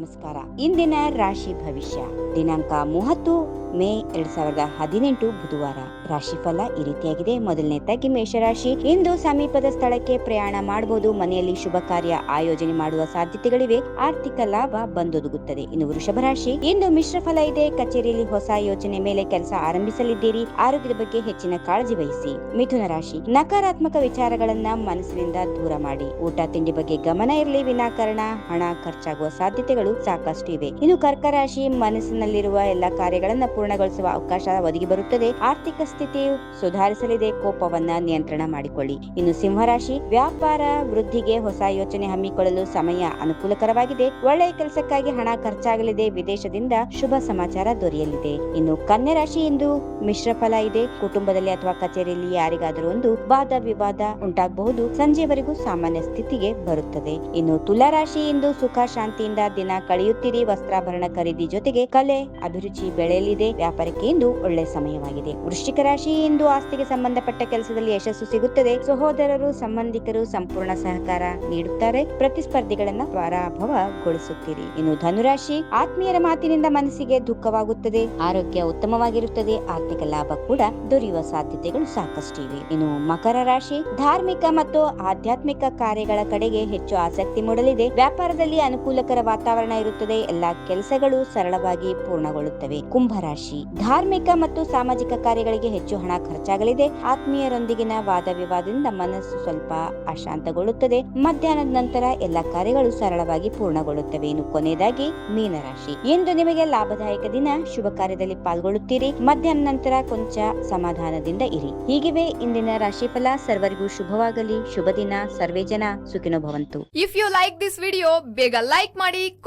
ನಮಸ್ಕಾರ. ಇಂದಿನ ರಾಶಿ ಭವಿಷ್ಯ. ದಿನಾಂಕ ಮೂವತ್ತು, ಮೇ ಎರಡ್ ಸಾವಿರದ ಹದಿನೆಂಟು ಬುಧವಾರ. ರಾಶಿಫಲ ಈ ರೀತಿಯಾಗಿದೆ. ಮೊದಲನೇದಾಗಿ ಮೇಷರಾಶಿ. ಇಂದು ಸಮೀಪದ ಸ್ಥಳಕ್ಕೆ ಪ್ರಯಾಣ ಮಾಡಬಹುದು ಮನೆಯಲ್ಲಿ ಶುಭ ಕಾರ್ಯ ಆಯೋಜನೆ ಮಾಡುವ ಸಾಧ್ಯತೆಗಳಿವೆ. ಆರ್ಥಿಕ ಲಾಭ ಬಂದೊದಗುತ್ತದೆ. ಇನ್ನು ವೃಷಭ ರಾಶಿ. ಇಂದು ಮಿಶ್ರ ಫಲ ಇದೆ. ಕಚೇರಿಯಲ್ಲಿ ಹೊಸ ಯೋಜನೆ ಮೇಲೆ ಕೆಲಸ ಆರಂಭಿಸಲಿದ್ದೀರಿ. ಆರೋಗ್ಯದ ಬಗ್ಗೆ ಹೆಚ್ಚಿನ ಕಾಳಜಿ ವಹಿಸಿ. ಮಿಥುನ ರಾಶಿ. ನಕಾರಾತ್ಮಕ ವಿಚಾರಗಳನ್ನ ಮನಸ್ಸಿನಿಂದ ದೂರ ಮಾಡಿ. ಊಟ, ತಿಂಡಿ ಬಗ್ಗೆ ಗಮನ ಇರಲಿ. ವಿನಾಕಾರಣ, ಹಣ ಖರ್ಚಾಗುವ ಸಾಧ್ಯತೆಗಳು ಸಾಕಷ್ಟು ಇವೆ ಇನ್ನು ಕರ್ಕ ರಾಶಿ ಮನಸ್ಸಿನಲ್ಲಿರುವ ಎಲ್ಲ ಕಾರ್ಯಗಳನ್ನ ಪೂರ್ಣಗೊಳಿಸುವ ಅವಕಾಶ ಒದಗಿ ಬರುತ್ತದೆ. ಆರ್ಥಿಕ ಸ್ಥಿತಿಯು ಸುಧಾರಿಸಲಿದೆ. ಕೋಪವನ್ನ ನಿಯಂತ್ರಣ ಮಾಡಿಕೊಳ್ಳಿ. ಇನ್ನು ಸಿಂಹರಾಶಿ, ವ್ಯಾಪಾರ ವೃದ್ಧಿಗೆ ಹೊಸ ಯೋಚನೆ ಹಮ್ಮಿಕೊಳ್ಳಲು ಸಮಯ ಅನುಕೂಲಕರವಾಗಿದೆ. ಒಳ್ಳೆಯ ಕೆಲಸಕ್ಕಾಗಿ ಹಣ ಖರ್ಚಾಗಲಿದೆ. ವಿದೇಶದಿಂದ ಶುಭ ಸಮಾಚಾರ ದೊರೆಯಲಿದೆ. ಇನ್ನು ಕನ್ಯಾ ರಾಶಿ ಎಂದು ಮಿಶ್ರ ಫಲ ಇದೆ. ಕುಟುಂಬದಲ್ಲಿ ಅಥವಾ ಕಚೇರಿಯಲ್ಲಿ ಯಾರಿಗಾದರೂ ಒಂದು ವಾದ ವಿವಾದ ಉಂಟಾಗಬಹುದು. ಸಂಜೆವರೆಗೂ ಸಾಮಾನ್ಯ ಸ್ಥಿತಿಗೆ ಬರುತ್ತದೆ. ಇನ್ನು ತುಲಾ ರಾಶಿ ಇಂದು ಸುಖ, ಶಾಂತಿಯಿಂದ ದಿನ ಕಳೆಯುತ್ತೀರಿ. ವಸ್ತ್ರಾಭರಣ ಖರೀದಿ ಜೊತೆಗೆ ಕಲೆ, ಅಭಿರುಚಿ ಬೆಳೆಯಲಿದೆ. ವ್ಯಾಪಾರಕ್ಕೆ ಇಂದು ಒಳ್ಳೆ ಸಮಯವಾಗಿದೆ. ವೃಶ್ಚಿಕ ರಾಶಿ ಇಂದು ಆಸ್ತಿಗೆ ಸಂಬಂಧಪಟ್ಟ ಕೆಲಸದಲ್ಲಿ ಯಶಸ್ಸು ಸಿಗುತ್ತದೆ. ಸಹೋದರರು, ಸಂಬಂಧಿಕರು ಸಂಪೂರ್ಣ ಸಹಕಾರ ನೀಡುತ್ತಾರೆ. ಪ್ರತಿಸ್ಪರ್ಧಿಗಳನ್ನ ಪರಾಭವಗೊಳಿಸುತ್ತೀರಿ ಇನ್ನು ಧನುರಾಶಿ, ಆತ್ಮೀಯರ ಮಾತಿನಿಂದ ಮನಸ್ಸಿಗೆ ದುಃಖವಾಗುತ್ತದೆ. ಆರೋಗ್ಯ ಉತ್ತಮವಾಗಿರುತ್ತದೆ. ಆರ್ಥಿಕ ಲಾಭ ಕೂಡ ದೊರೆಯುವ ಸಾಧ್ಯತೆಗಳು ಸಾಕಷ್ಟು ಇವೆ. ಇನ್ನು ಮಕರ ರಾಶಿ, ಧಾರ್ಮಿಕ ಮತ್ತು ಆಧ್ಯಾತ್ಮಿಕ ಕಾರ್ಯಗಳ ಕಡೆಗೆ ಹೆಚ್ಚು ಆಸಕ್ತಿ ಮೂಡಲಿದೆ. ವ್ಯಾಪಾರದಲ್ಲಿ ಅನುಕೂಲಕರ ವಾತಾವರಣ ಇರುತ್ತದೆ. ಎಲ್ಲಾ ಕೆಲಸಗಳು ಸರಳವಾಗಿ ಪೂರ್ಣಗೊಳ್ಳುತ್ತವೆ. ಕುಂಭರಾಶಿ ಧಾರ್ಮಿಕ ಮತ್ತು ಸಾಮಾಜಿಕ ಕಾರ್ಯಗಳಿಗೆ ಹೆಚ್ಚು ಹಣ ಖರ್ಚಾಗಲಿದೆ. ಆತ್ಮೀಯರೊಂದಿಗಿನ ವಾದ ವಿವಾದದಿಂದ ಮನಸ್ಸು ಸ್ವಲ್ಪ ಅಶಾಂತಗೊಳ್ಳುತ್ತದೆ. ಮಧ್ಯಾಹ್ನದ ನಂತರ ಎಲ್ಲ ಕಾರ್ಯಗಳು ಸರಳವಾಗಿ ಪೂರ್ಣಗೊಳ್ಳುತ್ತವೆ. ಇನ್ನು ಕೊನೆಯದಾಗಿ ಮೀನರಾಶಿ. ಇಂದು ನಿಮಗೆ ಲಾಭದಾಯಕ ದಿನ. ಶುಭ ಕಾರ್ಯದಲ್ಲಿ ಪಾಲ್ಗೊಳ್ಳುತ್ತೀರಿ. ಮಧ್ಯಾಹ್ನ ನಂತರ ಕೊಂಚ ಸಮಾಧಾನದಿಂದ ಇರಿ. ಹೀಗಿವೆ ಇಂದಿನ ರಾಶಿಫಲ. ಸರ್ವರಿಗೂ ಶುಭವಾಗಲಿ. ಶುಭ ದಿನ. ಸರ್ವೇ ಜನ ಸುಖಿನೋ ಭವಂತು. If you like this video ಬೇಗ ಲೈಕ್ ಮಾಡಿ